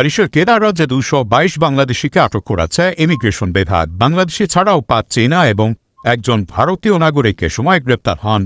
মালয়েশিয়ার কেদার রাজ্যে দুশো বাইশ বাংলাদেশিকে আটক করেছে ইমিগ্রেশন বিভাগ। বাংলাদেশি ছাড়াও পাঁচ চীনা এবং একজন ভারতীয় নাগরিককে সময় গ্রেপ্তার হন।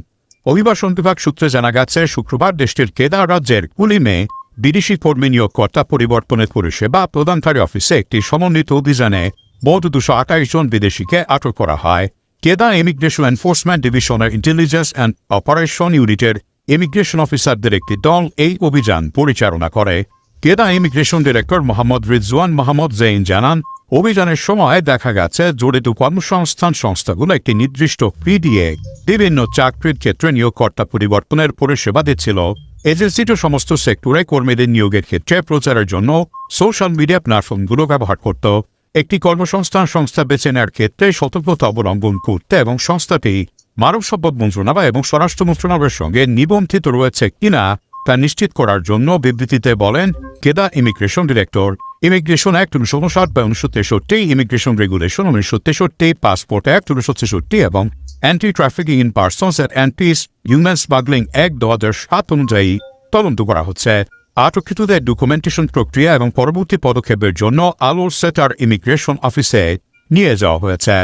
অভিবাসন বিভাগ সূত্রে জানা গেছে, শুক্রবার দেশটির কেদার রাজ্যের কুলিমে বিদেশি কর্মী নিয়োগকর্তা পরিবর্তনের পরিষেবা প্রদানকারী অফিসে একটি সমন্বিত অভিযানে মোট দুশো আঠাইশ জন বিদেশিকে আটক করা হয়। কেদা ইমিগ্রেশন এনফোর্সমেন্ট ডিভিশনের ইন্টেলিজেন্স অ্যান্ড অপারেশন ইউনিটের ইমিগ্রেশন অফিসারদের একটি দল এই অভিযান পরিচালনা করে। Kedah immigration director Mohammad Rizwan Mohammad Zain জানান, অভিযানের সময় দেখা গেছে জড়িত কর্মসংস্থান সংস্থাগুলো একটি নির্দিষ্ট দিয়ে বিভিন্ন চাকরির ক্ষেত্রে নিয়োগকর্তা পরিবর্তনের পরিষেবা দিচ্ছিল। এজেন্সিটি সমস্ত সেক্টরে কর্মীদের নিয়োগের ক্ষেত্রে প্রচারের জন্য সোশ্যাল মিডিয়া প্ল্যাটফর্মগুলো ব্যবহার করত। একটি কর্মসংস্থান সংস্থা বেছে নেওয়ার ক্ষেত্রে সতর্কতা অবলম্বন করতে এবং সংস্থাটি মানব সম্পদ মন্ত্রণালয় এবং স্বরাষ্ট্র মন্ত্রণালয়ের সঙ্গে নিবন্ধিত রয়েছে কিনা তা নিশ্চিত করার জন্য বিবৃতিতে বলেন, Kedah immigration director immigration act উনিশশো উনষাট বা উনিশশো তেষট্টি ইমিগ্রেশন রেগুলেশন উনিশশো তেষট্টি পাসপোর্ট অ্যাক্ট উনিশশো ছেষট্টি এবং anti trafficking in persons and anti human smuggling act দু হাজার সাত অনুযায়ী তদন্ত করা হচ্ছে। আটককৃতদের ডকুমেন্টেশন প্রক্রিয়া এবং পরবর্তী পদক্ষেপের জন্য আলোর সেটার ইমিগ্রেশন অফিসে নিয়ে যাওয়া হয়েছে।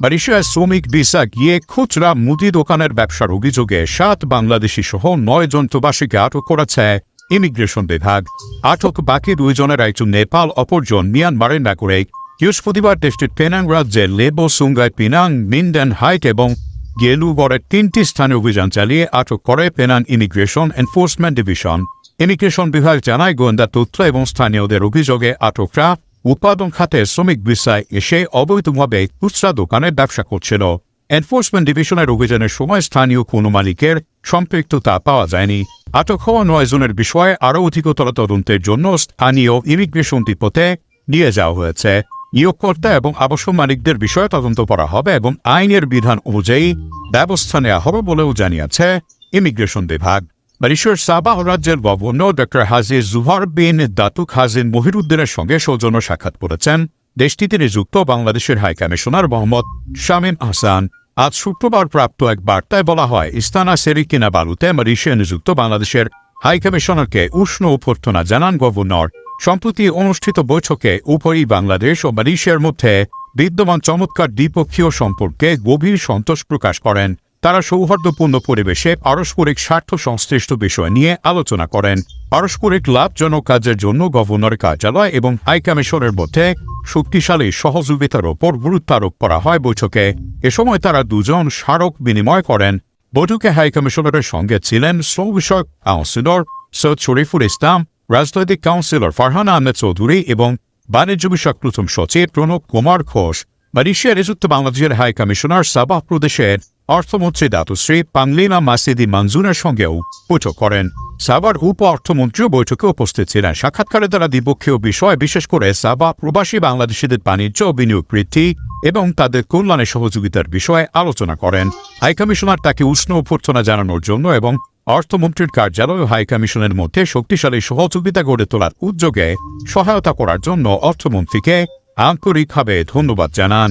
মালয়েশিয়ায় শ্রমিক ভিসা গিয়ে খুচরা মুদি দোকানের ব্যবসার অভিযোগে সাত বাংলাদেশি সহ নয় জন আটক করেছে ইমিগ্রেশন বিভাগ। আটক বাকি দুইজনের একজন নেপাল, অপরজন মিয়ানমারের নাগরিক। বৃহস্পতিবার দেশটির পেনাং রাজ্যের Lebuh Sungai Pinang Minden Height এবং গেলুগড়ের তিনটি স্থানে অভিযান চালিয়ে আটক করে Penang immigration enforcement division. Immigration বিভাগ জানায়, গোয়েন্দা তথ্য এবং স্থানীয়দের অভিযোগে আটকরা উৎপাদন খাতে শ্রমিক ভিসায় এসে অবৈধভাবে খুচরা দোকানের ব্যবসা করছিল। এনফোর্সমেন্ট ডিভিশনের অভিযানের সময় স্থানীয় কোনো মালিকের সম্পৃক্ততা পাওয়া যায়নি। আটক হওয়া নয় জনের বিষয়ে আরও অধিকতর তদন্তের জন্য স্থানীয় ইমিগ্রেশন ডিপোতে নিয়ে যাওয়া হয়েছে। নিয়োগকর্তা এবং আবাসন মালিকদের বিষয়ে তদন্ত করা হবে এবং আইনের বিধান অনুযায়ী ব্যবস্থা নেওয়া হবে বলেও জানিয়েছে ইমিগ্রেশন বিভাগ। মালয়েশিয়ার সাবাহ রাজ্যের governor doctor Haji Juhar bin Datuk Hajin মহিরুদ্দিনের সঙ্গে সৌজন্য সাক্ষাৎ করেছেন। দেশটিতে নিযুক্ত বাংলাদেশের হাই কমিশনার মোহাম্মদ শামীম আহসান। আজ শুক্রবার প্রাপ্ত এক বার্তায় বলা হয়, ইস্তানা সেরিকিনা বালুতে মালয়েশিয়া নিযুক্ত বাংলাদেশের হাই কমিশনারকে উষ্ণ অভ্যর্থনা জানান গভর্নর। সম্প্রতি অনুষ্ঠিত বৈঠকে উভয়ই বাংলাদেশ ও মালয়েশিয়ার মধ্যে বিদ্যমান চমৎকার দ্বিপক্ষীয় সম্পর্কে গভীর সন্তোষ প্রকাশ করেন। তারা সৌহার্দ্যপূর্ণ পরিবেশে পারস্পরিক স্বার্থ সংশ্লিষ্ট বিষয় নিয়ে আলোচনা করেন। পারস্পরিক লাভজনক কাজের জন্য গভর্নর কার্যালয় এবং হাইকমিশনের মধ্যে শক্তিশালী সহযোগিতার ওপর গুরুত্ব আরোপ করা হয় বৈঠকে। এ সময় তারা দুজন স্মারক বিনিময় করেন। বৈঠকে হাইকমিশনারের সঙ্গে ছিলেন শ্রম বিষয়ক কাউন্সিলর সৈয়দ শরীফুল ইসলাম, রাজনৈতিক কাউন্সিলর ফারহান আহমেদ চৌধুরী এবং বাণিজ্য বিষয়ক প্রথম সচিব প্রণব কুমার ঘোষ। মালয়েশিয়ার নিযুক্ত বাংলাদেশের হাই কমিশনার সাবাহ প্রদেশের অর্থমন্ত্রী দাতুশ্রী পাংলিনা মাসিদি মঞ্জুরের সঙ্গেও বৈঠক করেন। সাবার উপ অর্থমন্ত্রীও বৈঠকে উপস্থিত ছিলেন। সাক্ষাৎকারে তারা দ্বিপক্ষীয় বিষয়, বিশেষ করে সাবা প্রবাসী বাংলাদেশিদের বাণিজ্য, বিনিয়োগ বৃদ্ধি এবং তাদের কল্যাণে সহযোগিতার বিষয়ে আলোচনা করেন। হাইকমিশনার তাকে উষ্ণ অভ্যর্থনা জানানোর জন্য এবং অর্থমন্ত্রীর কার্যালয় হাইকমিশনের মধ্যে শক্তিশালী সহযোগিতা গড়ে তোলার উদ্যোগে সহায়তা করার জন্য অর্থমন্ত্রীকে আন্তরিকভাবে ধন্যবাদ জানান